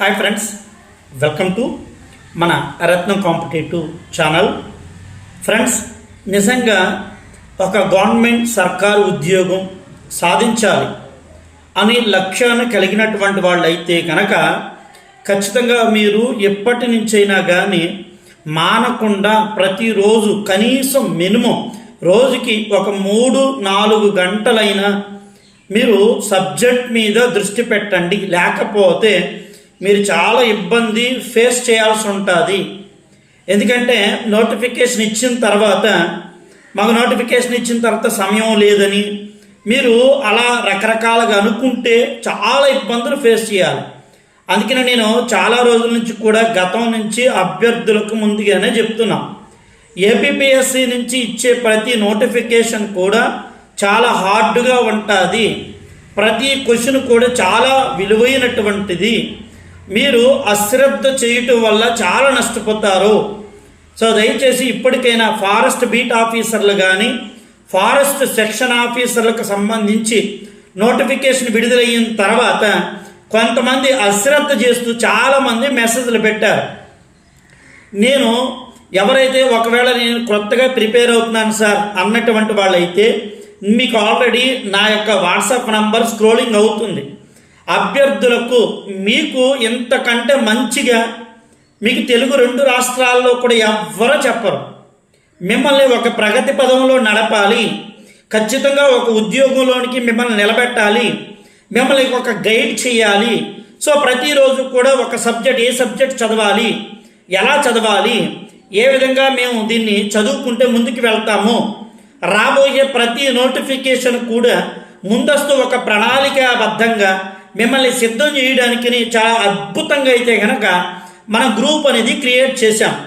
Hi friends welcome to మన రత్నం competitive channel. Friends నిజంగా ఒక గవర్నమెంట్ సర్కారు ఉద్యోగం సాధించాలి అనే లక్ష్యాన్ని కలిగినటువంటి వాళ్ళైతే కనుక ఖచ్చితంగా మీరు ఎప్పటి నుంచైనా కానీ మానకుండా ప్రతిరోజు కనీసం మినిమం రోజుకి ఒక మూడు నాలుగు గంటలైనా మీరు సబ్జెక్ట్ మీద దృష్టి పెట్టండి. లేకపోతే మీరు చాలా ఇబ్బంది ఫేస్ చేయాల్సి ఉంటుంది. ఎందుకంటే నోటిఫికేషన్ ఇచ్చిన తర్వాత మాకు నోటిఫికేషన్ ఇచ్చిన తర్వాత సమయం లేదని మీరు అలా రకరకాలుగా అనుకుంటే చాలా ఇబ్బందులు ఫేస్ చేయాలి. అందుకనే నేను చాలా రోజుల నుంచి కూడా గతం నుంచి అభ్యర్థులకు ముందుగానే చెప్తున్నా. ఏపీపీఎస్సి నుంచి ఇచ్చే ప్రతి నోటిఫికేషన్ కూడా చాలా హార్డ్గా ఉంటుంది. ప్రతి క్వశ్చన్ కూడా చాలా విలువైనటువంటిది. మీరు అశ్రద్ధ చేయటం వల్ల చాలా నష్టపోతారు. సో దయచేసి ఇప్పటికైనా ఫారెస్ట్ బీట్ ఆఫీసర్లు కానీ ఫారెస్ట్ సెక్షన్ ఆఫీసర్లకు సంబంధించి నోటిఫికేషన్ విడుదలైన తర్వాత కొంతమంది అశ్రద్ధ చేస్తూ చాలామంది మెసేజ్లు పెట్టారు. నేను ఎవరైతే ఒకవేళ నేను కొత్తగా ప్రిపేర్ అవుతున్నాను సార్ అన్నటువంటి వాళ్ళైతే మీకు ఆల్రెడీ నా యొక్క వాట్సాప్ నంబర్ స్క్రోలింగ్ అవుతుంది. అభ్యర్థులకు మీకు ఇంతకంటే మంచిగా మీకు తెలుగు రెండు రాష్ట్రాల్లో కూడా ఎవ్వరూ చెప్పరు. మిమ్మల్ని ఒక ప్రగతి పదంలో నడపాలి. ఖచ్చితంగా ఒక ఉద్యోగంలోనికి మిమ్మల్ని నిలబెట్టాలి. మిమ్మల్ని ఒక గైడ్ చేయాలి. సో ప్రతిరోజు కూడా ఒక సబ్జెక్ట్ ఏ సబ్జెక్ట్ చదవాలి? ఎలా చదవాలి? ఏ విధంగా మేము దీన్ని చదువుకుంటే ముందుకు వెళ్తాము? రాబోయే ప్రతి నోటిఫికేషన్ కూడా ముందస్తు ఒక ప్రణాళికాబద్ధంగా మిమ్మల్ని సిద్ధం చేయడానికి చాలా అద్భుతంగా అయితే కనుక మన గ్రూప్ అనేది క్రియేట్ చేశాం.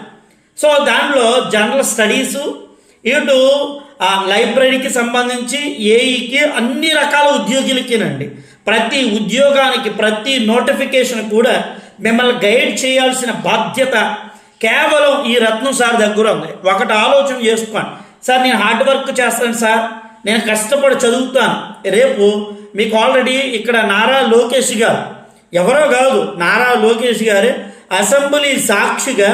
సో దానిలో జనరల్ స్టడీసు ఇటు ఆ లైబ్రరీకి సంబంధించి ఏఈకి అన్ని రకాల ఉద్యోగులకేనండి. ప్రతి ఉద్యోగానికి ప్రతి నోటిఫికేషన్ కూడా మిమ్మల్ని గైడ్ చేయాల్సిన బాధ్యత కేవలం ఈ రత్నం సార్ దగ్గర ఉంది. ఒకటి ఆలోచన చేసుకోండి. సార్ నేను హార్డ్ వర్క్ చేస్తాను సార్. నేను కష్టపడి చదువుతాను. రేపు మీకు ఆల్రెడీ ఇక్కడ నారా లోకేష్ గారు. ఎవరో కాదు నారా లోకేష్ గారు అసెంబ్లీ సాక్షిగా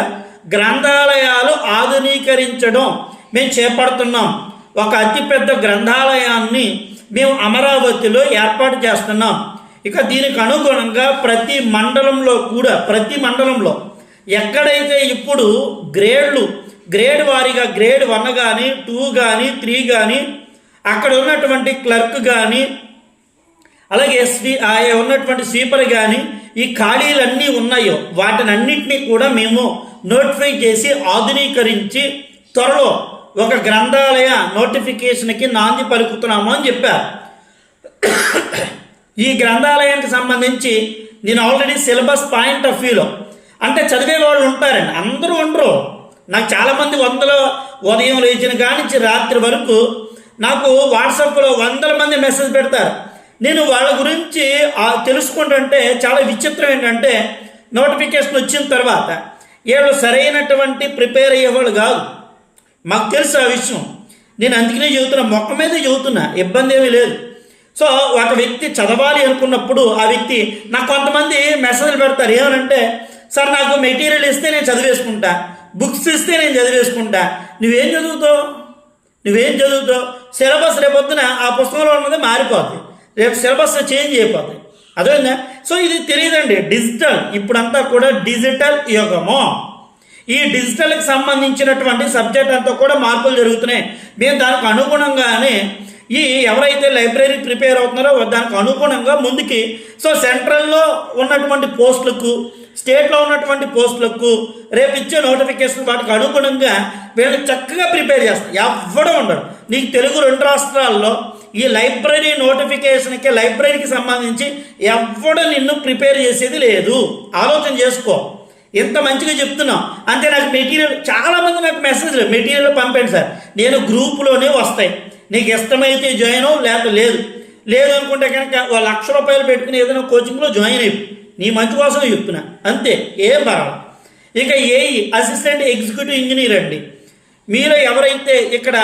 గ్రంథాలయాలు ఆధునీకరించడం మేము చేపడుతున్నాం. ఒక అతిపెద్ద గ్రంథాలయాన్ని మేము అమరావతిలో ఏర్పాటు చేస్తున్నాం. ఇక దీనికి అనుగుణంగా ప్రతి మండలంలో కూడా ప్రతి మండలంలో ఎక్కడైతే ఇప్పుడు గ్రేడ్లు గ్రేడ్ వారీగా గ్రేడ్ వన్ కానీ టూ కానీ త్రీ కానీ అక్కడ ఉన్నటువంటి క్లర్క్ కానీ అలాగే శ్రీ ఆ ఉన్నటువంటి స్వీపర్ కానీ ఈ ఖాళీలన్నీ ఉన్నాయో వాటిని అన్నింటినీ కూడా మేము నోటిఫై చేసి ఆధునీకరించి త్వరలో ఒక గ్రంథాలయ నోటిఫికేషన్కి నాంది పలుకుతున్నాము అని చెప్పారు. ఈ గ్రంథాలయానికి సంబంధించి నేను ఆల్రెడీ సిలబస్ పాయింట్ ఆఫ్ వ్యూలో అంటే చదివే వాళ్ళు ఉంటారండి అందరూ ఉండరు. నాకు చాలామంది వందల ఉదయం లేచిన కానించి రాత్రి వరకు నాకు వాట్సాప్లో వందల మంది మెసేజ్ పెడతారు. నేను వాళ్ళ గురించి తెలుసుకుంటుంటే చాలా విచిత్రం ఏంటంటే నోటిఫికేషన్ వచ్చిన తర్వాత వీళ్ళు సరైనటువంటి ప్రిపేర్ అయ్యేవాళ్ళు కాదు. మాకు తెలుసు ఆ విషయం. నేను అందుకనే చెబుతున్నా మొక్క మీదే చెబుతున్నా ఇబ్బంది ఏమీ లేదు. సో ఒక వ్యక్తి చదవాలి అనుకున్నప్పుడు ఆ వ్యక్తి నాకు కొంతమంది మెసేజ్లు పెడతారు ఏమనంటే సార్ నాకు మెటీరియల్ ఇస్తే నేను చదివేసుకుంటా బుక్స్ ఇస్తే నేను చదివేసుకుంటా నువ్వేం చదువుతావు? నువ్వేం చదువుతావు? సిలబస్ రేపొద్దున ఆ పుస్తకంలో ఉన్నది మారిపోతుంది రేపు సిలబస్ చేంజ్ అయిపోతుంది అదేందా సో ఇది తెలియదండి. డిజిటల్. ఇప్పుడంతా కూడా డిజిటల్ యుగము. ఈ డిజిటల్కి సంబంధించినటువంటి సబ్జెక్ట్ అంతా కూడా మార్పులు జరుగుతున్నాయి. మేము దానికి అనుగుణంగానే ఈ ఎవరైతే లైబ్రరీ ప్రిపేర్ అవుతున్నారో దానికి అనుగుణంగా ముందుకి సో సెంట్రల్లో ఉన్నటువంటి పోస్టులకు స్టేట్లో ఉన్నటువంటి పోస్టులకు రేపు ఇచ్చే నోటిఫికేషన్ వాటికి అనుగుణంగా వీళ్ళకి చక్కగా ప్రిపేర్ చేస్తారు. ఎవ్వడం ఉండరు నీకు తెలుగు రెండు రాష్ట్రాల్లో ఈ లైబ్రరీ నోటిఫికేషన్కి లైబ్రరీకి సంబంధించి ఎవడు నిన్ను ప్రిపేర్ చేసేది లేదు. ఆలోచన చేసుకో. ఇంత మంచిగా చెప్తున్నాం. అంతే నాకు మెటీరియల్ చాలామంది నాకు మెసేజ్లు మెటీరియల్ పంపండి సార్. నేను గ్రూపులోనే వస్తాయి. నీకు ఇష్టమైతే జాయిన్ అవ్వు లేకపోతే లేదు. లేదు అనుకుంటే కనుక ఓ లక్ష రూపాయలు పెట్టుకుని ఏదైనా కోచింగ్లో జాయిన్ అయ్యి నీ మంచి కోసం చెప్తున్నా. అంతే. ఏం పర్వాలేదు. ఇక ఏఈ అసిస్టెంట్ ఎగ్జిక్యూటివ్ ఇంజనీర్ అండి. మీరు ఎవరైతే ఇక్కడ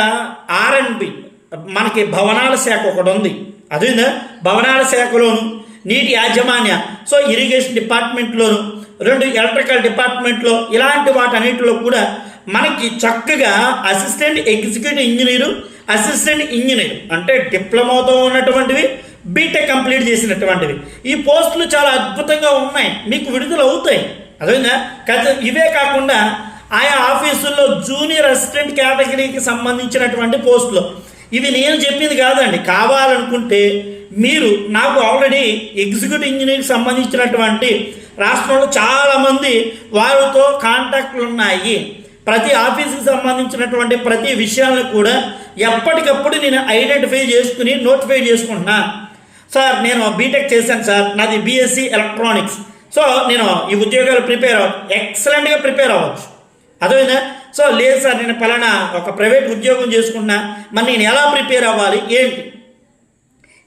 ఆర్ఎన్పి మనకి భవనాల శాఖ ఒకటి ఉంది. అదేందా? భవనాల శాఖలోను నీటి యాజమాన్య సో ఇరిగేషన్ డిపార్ట్మెంట్లోను రెండు ఎలక్ట్రికల్ డిపార్ట్మెంట్లో ఇలాంటి వాటన్నిటిలో కూడా మనకి చక్కగా assistant executive engineer assistant engineer అంటే డిప్లొమాతో ఉన్నటువంటివి బీటెక్ కంప్లీట్ చేసినటువంటివి. ఈ పోస్టులు చాలా అద్భుతంగా ఉన్నాయి. మీకు విడుదల అవుతాయి. అదేవిధంగా కథ ఇవే కాకుండా ఆయా ఆఫీసుల్లో జూనియర్ అసిస్టెంట్ కేటగిరీకి సంబంధించినటువంటి పోస్టులు. ఇవి నేను చెప్పింది కాదండి. కావాలనుకుంటే మీరు నాకు ఆల్రెడీ ఎగ్జిక్యూటివ్ ఇంజనీర్కి సంబంధించినటువంటి రాష్ట్రంలో చాలామంది వారితో కాంటాక్ట్లు ఉన్నాయి. ప్రతి ఆఫీస్కి సంబంధించినటువంటి ప్రతి విషయాలను కూడా ఎప్పటికప్పుడు నేను ఐడెంటిఫై చేసుకుని నోటిఫై చేసుకుంటున్నా. సార్ నేను బీటెక్ చేశాను సార్. నాది బీఎస్సీ ఎలక్ట్రానిక్స్. సో నేను ఈ ఉద్యోగాలు ప్రిపేర్ అవ్వ ఎక్సలెంట్గా ప్రిపేర్ అవ్వచ్చు. అదేవిధంగా సో లేదు సార్ నేను పలానా ఒక ప్రైవేట్ ఉద్యోగం చేసుకుంటున్నా మరి నేను ఎలా ప్రిపేర్ అవ్వాలి? ఏంటి?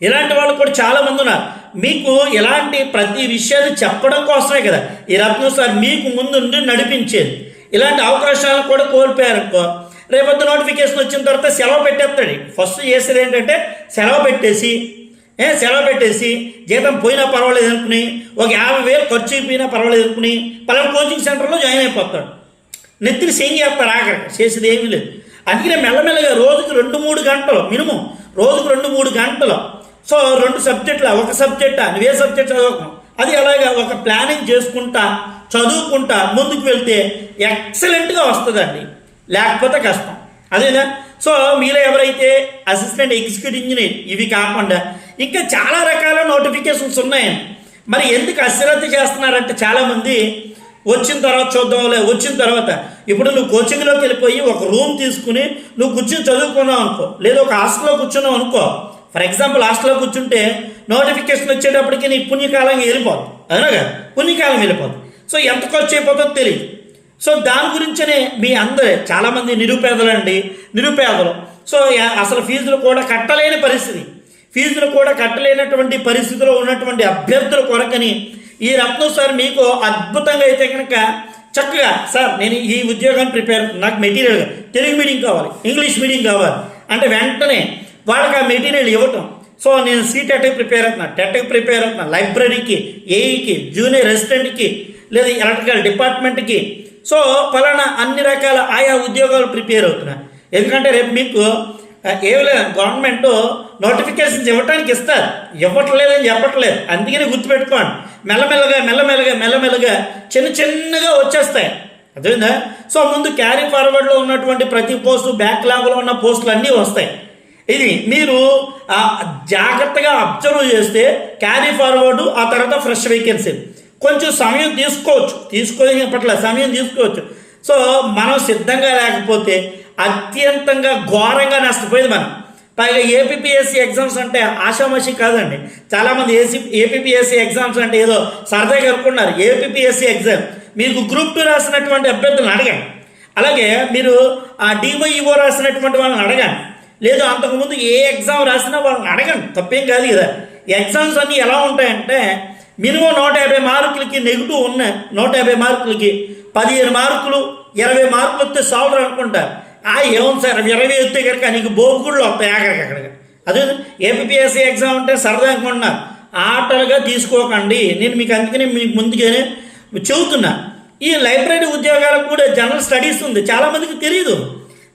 ఇలాంటి వాళ్ళు కూడా చాలామంది ఉన్నారు. మీకు ఇలాంటి ప్రతి విషయాన్ని చెప్పడం కోసమే కదా. ఈ రత్నం సార్ మీకు ముందుండి నడిపించేది. ఇలాంటి అవకాశాలను కూడా కోల్పోయారనుకో రేపొద్దు నోటిఫికేషన్ వచ్చిన తర్వాత సెలవు పెట్టేస్తాడు. ఫస్ట్ చేసేది ఏంటంటే సెలవు పెట్టేసి ఏ సెలవు పెట్టేసి జీతం పోయినా పర్వాలేదు అనుకుని ఒక యాభై వేలు ఖర్చు అయిపోయినా పర్వాలేదు అనుకుని పలానా కోచింగ్ సెంటర్లో జాయిన్ అయిపోతాడు. నెత్తిని సేమ్ చేస్తారు ఆఖరి చేసేది ఏమీ లేదు. అందుకనే మెల్లమెల్లగా రోజుకు రెండు మూడు గంటలు మినిమం రోజుకు రెండు మూడు గంటలు. సో రెండు సబ్జెక్టులా ఒక సబ్జెక్టా నువ్వే సబ్జెక్ట్ చదవకు అది అలాగా ఒక ప్లానింగ్ చేసుకుంటా చదువుకుంటా ముందుకు వెళ్తే ఎక్సలెంట్గా వస్తుందండి. లేకపోతే కష్టం. అదేనా? సో మీరు ఎవరైతే అసిస్టెంట్ ఎగ్జిక్యూటివ్ ఇంజనీర్ ఇవి కాకుండా ఇంకా చాలా రకాల నోటిఫికేషన్స్ ఉన్నాయండి. మరి ఎందుకు అశ్రద్ధ చేస్తున్నారంటే చాలామంది వచ్చిన తర్వాత చూద్దాంలే వచ్చిన తర్వాత. ఇప్పుడు నువ్వు కోచింగ్లోకి వెళ్ళిపోయి ఒక రూమ్ తీసుకుని నువ్వు కూర్చుని చదువుకున్నావు అనుకో లేదా ఒక హాస్టల్లో కూర్చున్నావు అనుకో. ఫర్ ఎగ్జాంపుల్ హాస్టల్లో కూర్చుంటే నోటిఫికేషన్ వచ్చేటప్పటికి నీ పుణ్యకాలం వెళ్ళిపోద్ది. అవునా పుణ్యకాలం వెళ్ళిపోదు సో ఎంత ఖర్చు అయిపోతుందో తెలియదు సో దాని గురించనే మీ అందరే చాలామంది నిరుపేదలండి నిరుపేదలు. సో అసలు ఫీజులు కూడా కట్టలేని పరిస్థితి. ఫీజులు కూడా కట్టలేనటువంటి పరిస్థితిలో ఉన్నటువంటి అభ్యర్థుల కొరకని ఈ రత్నం సార్ మీకు అద్భుతంగా అయితే కనుక చక్కగా సార్ నేను ఈ ఉద్యోగాన్ని ప్రిపేర్ నాకు మెటీరియల్ తెలుగు మీడియం కావాలి ఇంగ్లీష్ మీడియం కావాలి. అంటే వెంటనే వాళ్ళకి ఆ మెటీరియల్ ఇవ్వటం. సో నేను సీటెట్కి ప్రిపేర్ అవుతున్నా టెట్కి ప్రిపేర్ అవుతున్నా లైబ్రరీకి ఏఈకి జూనియర్ రెసిడెంట్కి లేదా ఎలక్ట్రికల్ డిపార్ట్మెంట్కి. సో ఫలానా అన్ని రకాల ఆయా ఉద్యోగాలు ప్రిపేర్ అవుతున్నా. ఎందుకంటే రేపు మీకు ఆ, లేదు గవర్నమెంట్ నోటిఫికేషన్స్ ఇవ్వటానికి ఇస్తారు. ఇవ్వట్లేదని చెప్పట్లేదు. అందుకని గుర్తుపెట్టుకోండి. మెల్లమెల్లగా మెల్లమెల్లగా మెల్లమెల్లగా చిన్న చిన్నగా వచ్చేస్తాయి. అదేవిధంగా సో ముందు క్యారీ ఫార్వర్డ్లో ఉన్నటువంటి ప్రతి పోస్టు బ్యాక్లాగ్లో ఉన్న పోస్టులు అన్నీ వస్తాయి. ఇది మీరు జాగ్రత్తగా అబ్జర్వ్ చేస్తే క్యారీ ఫార్వర్డ్ ఆ తర్వాత ఫ్రెష్ వేకెన్సీ కొంచెం సమయం తీసుకోవచ్చు. తీసుకొని పట్ల సమయం తీసుకోవచ్చు. సో మనం సిద్ధంగా లేకపోతే అత్యంతంగా ఘోరంగా నష్టపోయేది మనం. పైగా ఏపీఎస్సి ఎగ్జామ్స్ అంటే ఆషామాషి కాదండి. చాలామంది ఏసీ ఏపీఎస్సి ఎగ్జామ్స్ అంటే ఏదో సరదాగా అనుకున్నారు ఏపీఎస్సి ఎగ్జామ్ మీకు గ్రూప్ టూ రాసినటువంటి అభ్యర్థులను అడగండి. అలాగే మీరు ఆ డివైఈఓ రాసినటువంటి వాళ్ళని అడగండి. లేదు అంతకుముందు ఏ ఎగ్జామ్ రాసినా వాళ్ళని అడగండి. తప్పేం కాదు కదా. ఎగ్జామ్స్ అన్నీ ఎలా ఉంటాయంటే మినిమం నూట యాభై మార్కులకి నెగిటివ్ ఉన్నాయి నూట యాభై మార్కులకి పదిహేను మార్కులు ఇరవై మార్కులు వస్తే సాల్వ్ అనుకుంటారు. ఆ ఏం సార్ ఇరవై వస్తే కనుక నీకు బోగుళ్ళు వస్తాయి ఆఖరికి అక్కడికి అదే ఏపీఎస్సీ ఎగ్జామ్ అంటే సరదా అనుకుంటున్నారు ఆటలుగా తీసుకోకండి నేను మీకు అందుకనే మీకు ముందుగానే చెబుతున్నా ఈ లైబ్రరీ ఉద్యోగాలకు కూడా జనరల్ స్టడీస్ ఉంది చాలామందికి తెలియదు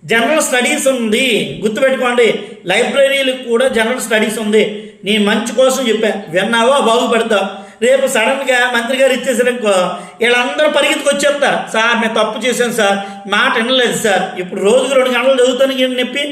జనరల్ స్టడీస్ ఉంది గుర్తుపెట్టుకోండి లైబ్రరీలకు కూడా జనరల్ స్టడీస్ ఉంది నీ మంచి కోసం చెప్పా విన్నావా బాగుపడతావు రేపు సడన్గా మంత్రి గారు ఇచ్చేసారనుకో వీళ్ళందరూ పరిగెత్తుకు వచ్చేస్తారు సార్ మేము తప్పు చేశాను సార్. మాట వినలేదు సార్. ఇప్పుడు రోజుకు రెండు గంటలు చదువుతాను నొప్పి.